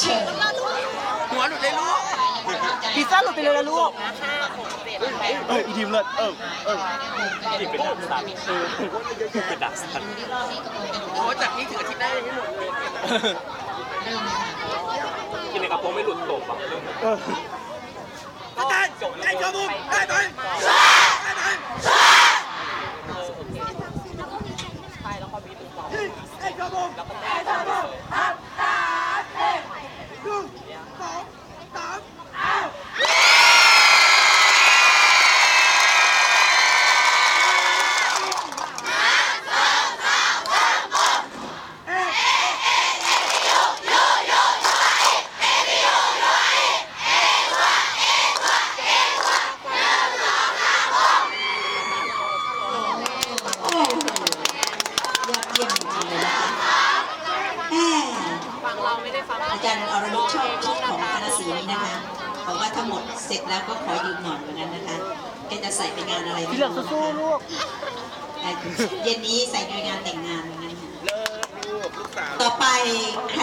เชิญหัวหลุดเลยลูกพิซซ่าหลุดไปเลยละลูกเอออีทีมเลิศเออเอออีกเป็นดักสันเออเป็นดักสันโอ้จากนี้ถึงอาทิตย์หน้ายังไม่หมดเลยกินในกระโปรงไม่หลุดตบอะอาจารย์ไอ้ขบุมได้ไหมได้ไหมไอ้ขบุมไอ้ขบุมห้าสามเอ็ดหนึ่งสองสาม โอ้โหยอดเยี่ยมจริงๆเลยนะคะแม่ อาจารย์อรนุชชอบคิดของคณะสีนี้นะคะบอกว่าทั้งหมดเสร็จแล้วก็ขอยืมหน่อยเหมือนกันนะคะแกจะใส่ไปงานอะไรพี่เหลืองสู้ๆลูกเอ่อเย็นนี้ใส่ในงานแต่งงานเหมือนกันค่ะเลิศลูกลูกสาวต่อไปค